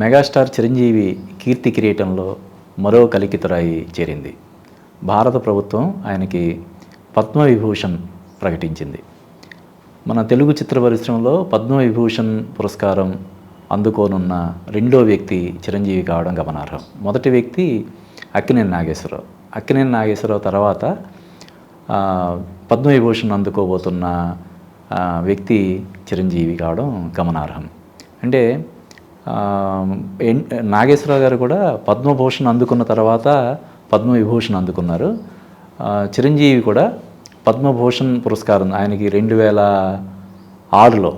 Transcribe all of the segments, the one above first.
Megastar Chiranjeevi కీర్తి కిరీటంలో మరో కలికితురాయి చేరింది. భారత ప్రభుత్వం ఆయనకి పద్మవిభూషణ్ ప్రకటించింది. మన తెలుగు చిత్ర పరిశ్రమలో పద్మవిభూషణ్ పురస్కారం అందుకోనున్న రెండో వ్యక్తి చిరంజీవి కావడం గమనార్హం. మొదటి వ్యక్తి అక్కినేని నాగేశ్వరరావు. అక్కినేని నాగేశ్వరరావు తర్వాత పద్మవిభూషణ్ అందుకోబోతున్న వ్యక్తి చిరంజీవి కావడం గమనార్హం. అంటే నాగేశ్వరరావు గారు కూడా పద్మభూషణ్ అందుకున్న తర్వాత పద్మవిభూషణ్ అందుకున్నారు. చిరంజీవి కూడా పద్మభూషణ్ పురస్కారం ఆయనకి రెండు వేల ఆరులో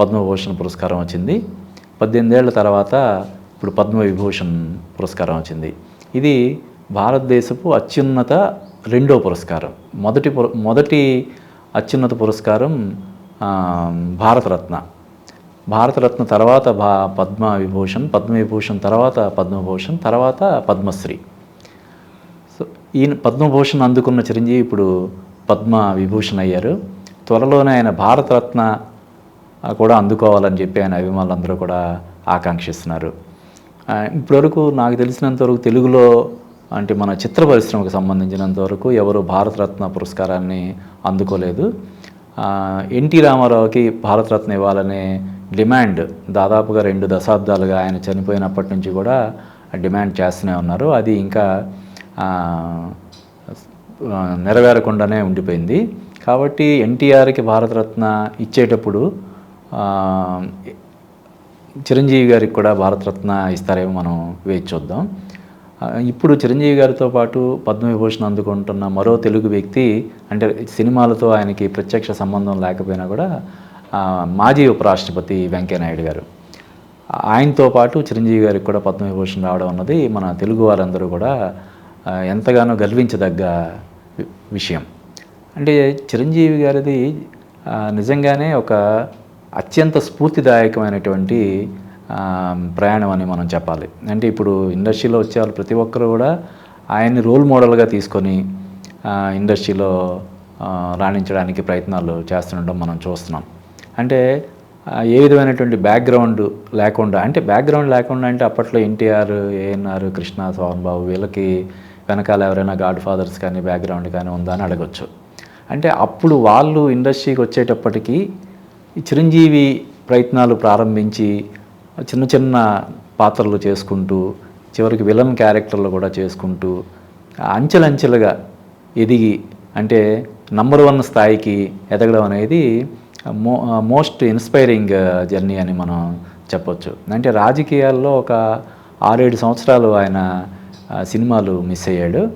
పద్మభూషణ్ పురస్కారం వచ్చింది. పద్దెనిమిదేళ్ళ తర్వాత ఇప్పుడు పద్మవిభూషణ్ పురస్కారం వచ్చింది. ఇది భారతదేశపు అత్యున్నత రెండో పురస్కారం. మొదటి పుర మొదటి అత్యున్నత పురస్కారం భారతరత్న. భారతరత్న తర్వాత భా పద్మ విభూషణ్ పద్మవిభూషణ్ తర్వాత పద్మభూషణ్ తర్వాత పద్మశ్రీ. సో ఈయన పద్మభూషణ్ అందుకున్న చిరంజీవి ఇప్పుడు పద్మ విభూషణ్ అయ్యారు. త్వరలోనే ఆయన భారతరత్న కూడా అందుకోవాలని చెప్పి ఆయన అభిమానులందరూ కూడా ఆకాంక్షిస్తున్నారు. ఇప్పటివరకు నాకు తెలిసినంత వరకు తెలుగులో అంటే మన చిత్ర పరిశ్రమకు సంబంధించినంత వరకు ఎవరు భారతరత్న పురస్కారాన్ని అందుకోలేదు. ఎన్టీ రామారావుకి భారతరత్న ఇవ్వాలనే డిమాండ్ దాదాపుగా రెండు దశాబ్దాలుగా ఆయన చనిపోయినప్పటి నుంచి కూడా డిమాండ్ చేస్తూనే ఉన్నారు. అది ఇంకా నెరవేరకుండానే ఉండిపోయింది. కాబట్టి ఎన్టీఆర్కి భారతరత్న ఇచ్చేటప్పుడు చిరంజీవి గారికి కూడా భారతరత్న ఇస్తారేమో మనం వేచి చూద్దాం. ఇప్పుడు చిరంజీవి గారితో పాటు పద్మవిభూషణ్ అందుకుంటున్న మరో తెలుగు వ్యక్తి అంటే సినిమాలతో ఆయనకి ప్రత్యక్ష సంబంధం లేకపోయినా కూడా మాజీ ఉపరాష్ట్రపతి వెంకయ్యనాయుడు గారు. ఆయనతో పాటు చిరంజీవి గారికి కూడా పద్మవిభూషణ్ రావడం అన్నది మన తెలుగు వారందరూ కూడా ఎంతగానో గర్వించదగ్గ విషయం. అంటే చిరంజీవి గారిది నిజంగానే ఒక అత్యంత స్ఫూర్తిదాయకమైనటువంటి ప్రయాణం అని మనం చెప్పాలి. అంటే ఇప్పుడు ఇండస్ట్రీలో వచ్చే వాళ్ళు ప్రతి ఒక్కరు కూడా ఆయన్ని రోల్ మోడల్గా తీసుకొని ఇండస్ట్రీలో రాణించడానికి ప్రయత్నాలు చేస్తుండడం మనం చూస్తున్నాం. అంటే ఏ విధమైనటువంటి బ్యాక్గ్రౌండ్ లేకుండా అంటే బ్యాక్గ్రౌండ్ లేకుండా అంటే అప్పట్లో ఎన్టీఆర్ ఏఎన్ఆర్ కృష్ణ సోహన్ బాబు వీళ్ళకి వెనకాల ఎవరైనా గాడ్ ఫాదర్స్ కానీ బ్యాక్గ్రౌండ్ కానీ ఉందా అని అడగచ్చు. అంటే అప్పుడు వాళ్ళు ఇండస్ట్రీకి వచ్చేటప్పటికి చిరంజీవి ప్రయత్నాలు ప్రారంభించి చిన్న చిన్న పాత్రలు చేసుకుంటూ చివరికి విలన్ క్యారెక్టర్లు కూడా చేసుకుంటూ అంచెలంచెలుగా ఎదిగి అంటే నంబర్ వన్ స్థాయికి ఎదగడం అనేది మో మోస్ట్ ఇన్స్పైరింగ్ జర్నీ అని మనం చెప్పొచ్చు. అంటే రాజకీయాల్లో ఒక ఆరేడు సంవత్సరాలు ఆయన సినిమాలు మిస్ అయ్యాడు.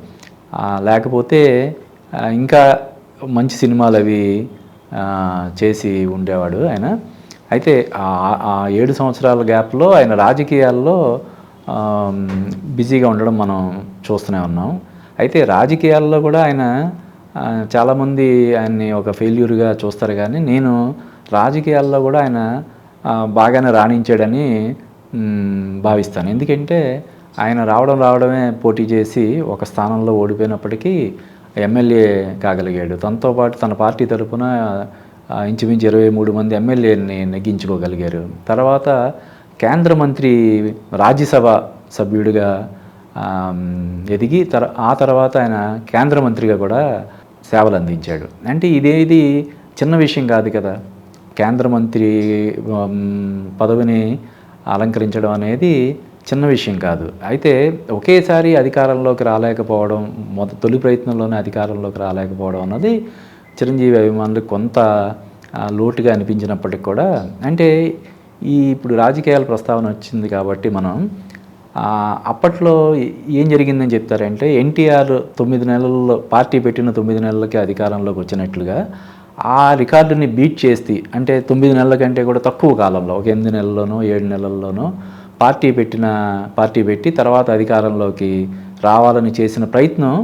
లేకపోతే ఇంకా మంచి సినిమాలు అవి చేసి ఉండేవాడు ఆయన. అయితే ఆ- ఏడు సంవత్సరాల గ్యాప్లో ఆయన రాజకీయాల్లో బిజీగా ఉండడం మనం చూస్తూనే ఉన్నాం. అయితే రాజకీయాల్లో కూడా ఆయన చాలామంది ఆయన్ని ఒక ఫెయిల్యూర్గా చూస్తారు కానీ నేను రాజకీయాల్లో కూడా ఆయన బాగానే రాణించాడని భావిస్తాను. ఎందుకంటే ఆయన రావడం రావడమే పోటీ చేసి ఒక స్థానంలో ఓడిపోయినప్పటికీ ఎమ్మెల్యే కాగలిగాడు. తనతో పాటు తన పార్టీ తరపున ఇంచుమించు ఇరవై మూడు మంది ఎమ్మెల్యేని నెగ్గించుకోగలిగారు. తర్వాత కేంద్ర మంత్రి రాజ్యసభ సభ్యుడిగా ఎదిగి తర ఆ తర్వాత ఆయన కేంద్ర మంత్రిగా కూడా సేవలు అందించాడు అంటే ఇదేది చిన్న విషయం కాదు కదా. కేంద్ర మంత్రి పదవిని అలంకరించడం అనేది చిన్న విషయం కాదు. అయితే ఒకేసారి అధికారంలోకి రాలేకపోవడం మొద తొలి ప్రయత్నంలోనే అధికారంలోకి రాలేకపోవడం అన్నది చిరంజీవి అభిమానులకు కొంత లోటుగా అనిపించినప్పటికి కూడా అంటే ఈ ఇప్పుడు రాజకీయాల ప్రస్తావన వచ్చింది కాబట్టి మనం అప్పట్లో ఏం జరిగిందని చెప్తారంటే ఎన్టీఆర్ తొమ్మిది నెలల్లో పార్టీ పెట్టిన తొమ్మిది నెలలకి అధికారంలోకి వచ్చినట్లుగా ఆ రికార్డుని బీట్ చేసి అంటే తొమ్మిది నెలల కంటే కూడా తక్కువ కాలంలో ఒక ఎనిమిది నెలల్లోనో ఏడు నెలల్లోనో పార్టీ పెట్టిన పార్టీ పెట్టి తర్వాత అధికారంలోకి రావాలని చేసిన ప్రయత్నం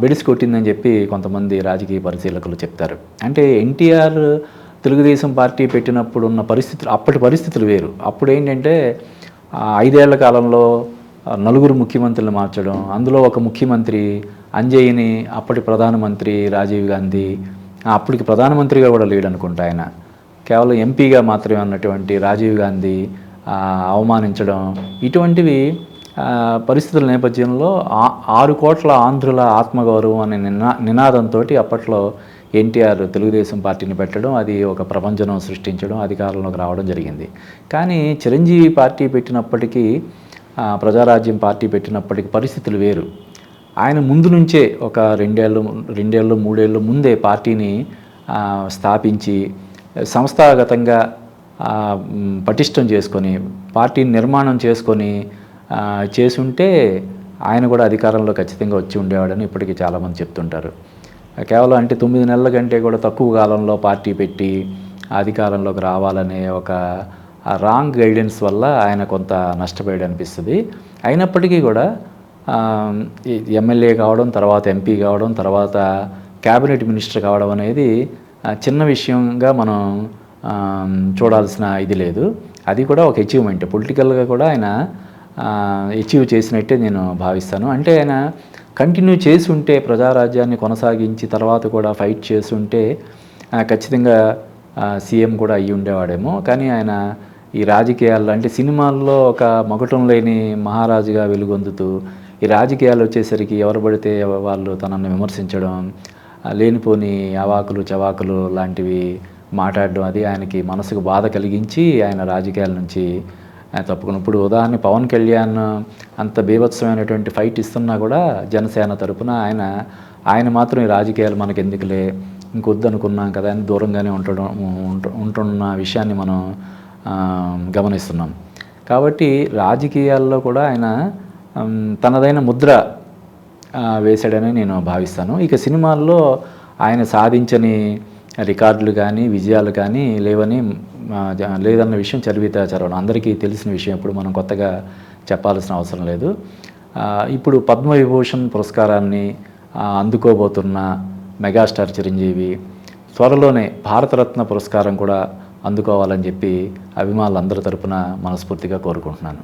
బెడిసి కొట్టిందని చెప్పి కొంతమంది రాజకీయ పరిశీలకులు చెప్తారు. అంటే ఎన్టీఆర్ తెలుగుదేశం పార్టీ పెట్టినప్పుడు ఉన్న పరిస్థితులు అప్పటి పరిస్థితులు వేరు. అప్పుడు ఏంటంటే ఐదేళ్ళ కాలంలో నలుగురు ముఖ్యమంత్రులు మార్చడం అందులో ఒక ముఖ్యమంత్రి అంజయ్యని అప్పటి ప్రధానమంత్రి రాజీవ్ గాంధీ అప్పటికి ప్రధానమంత్రిగా కూడా లేడు అనుకుంటా ఆయన. కేవలం ఎంపీగా మాత్రమే ఉన్నటువంటి రాజీవ్ గాంధీ అవమానించడం ఇటువంటివి పరిస్థితుల నేపథ్యంలో ఆ- ఆరు కోట్ల ఆంధ్రుల ఆత్మగౌరవం అనే నినా నినాదంతో అప్పట్లో ఎన్టీఆర్ తెలుగుదేశం పార్టీని పెట్టడం అది ఒక ప్రపంచనం సృష్టించడం అధికారంలోకి రావడం జరిగింది. కానీ చిరంజీవి పార్టీ పెట్టినప్పటికీ ప్రజారాజ్యం పార్టీ పెట్టినప్పటికీ పరిస్థితులు వేరు. ఆయన ముందు నుంచే ఒక రెండేళ్ళు రెండేళ్ళు మూడేళ్ళు ముందే పార్టీని స్థాపించి సంస్థాగతంగా పటిష్టం చేసుకొని పార్టీని నిర్మాణం చేసుకొని చేసుంటే ఆయన కూడా అధికారంలో ఖచ్చితంగా వచ్చి ఉండేవాడని ఇప్పటికీ చాలామంది చెప్తుంటారు. కేవలం అంటే తొమ్మిది నెలల కంటే కూడా తక్కువ కాలంలో పార్టీ పెట్టి అధికారంలోకి రావాలనే ఒక రాంగ్ గైడెన్స్ వల్ల ఆయన కొంత నష్టపోయాడు అనిపిస్తుంది. అయినప్పటికీ కూడా ఎమ్మెల్యే కావడం తర్వాత ఎంపీ కావడం తర్వాత క్యాబినెట్ మినిస్టర్ కావడం అనేది చిన్న విషయంగా మనం చూడాల్సిన ఇది లేదు. అది కూడా ఒక అచీవ్మెంట్ పొలిటికల్గా కూడా ఆయన అచీవ్ చేసినట్టే నేను భావిస్తాను. అంటే ఆయన కంటిన్యూ చేసి ఉంటే ప్రజారాజ్యాన్ని కొనసాగించి తర్వాత కూడా ఫైట్ చేసి ఉంటే ఖచ్చితంగా సీఎం కూడా అయ్యి ఉండేవాడేమో. కానీ ఆయన ఈ రాజకీయాల్లో అంటే సినిమాల్లో ఒక మగటం లేని మహారాజుగా వెలుగొందుతూ ఈ రాజకీయాలు వచ్చేసరికి ఎవరు పడితే వాళ్ళు తనను విమర్శించడం లేనిపోని అవాకులు చవాకులు లాంటివి మాట్లాడడం అది ఆయనకి మనసుకు బాధ కలిగించి ఆయన రాజకీయాల నుంచి తప్పుకుని ఇప్పుడు ఉదాహరణ పవన్ కళ్యాణ్ అంత బీభత్సమైనటువంటి ఫైట్ ఇస్తున్నా కూడా జనసేన తరపున ఆయన ఆయన మాత్రం ఈ రాజకీయాలు మనకు ఎందుకులే ఇంకొద్దనుకున్నాం కదా అని దూరంగానే ఉండడం ఉంట- ఉంటున్న విషయాన్ని మనం గమనిస్తున్నాం. కాబట్టి రాజకీయాల్లో కూడా ఆయన తనదైన ముద్ర వేశాడని నేను భావిస్తాను. ఇక సినిమాల్లో ఆయన సాధించని రికార్డులు కానీ విజయాలు కానీ లేవని లేదన్న విషయం చరివిత చరవడం అందరికీ తెలిసిన విషయం ఇప్పుడు మనం కొత్తగా చెప్పాల్సిన అవసరం లేదు. ఇప్పుడు పద్మవిభూషణ్ పురస్కారాన్ని అందుకోబోతున్న మెగాస్టార్ చిరంజీవి త్వరలోనే భారతరత్న పురస్కారం కూడా అందుకోవాలని చెప్పి అభిమానులందరి తరపున మనస్ఫూర్తిగా కోరుకుంటున్నాను.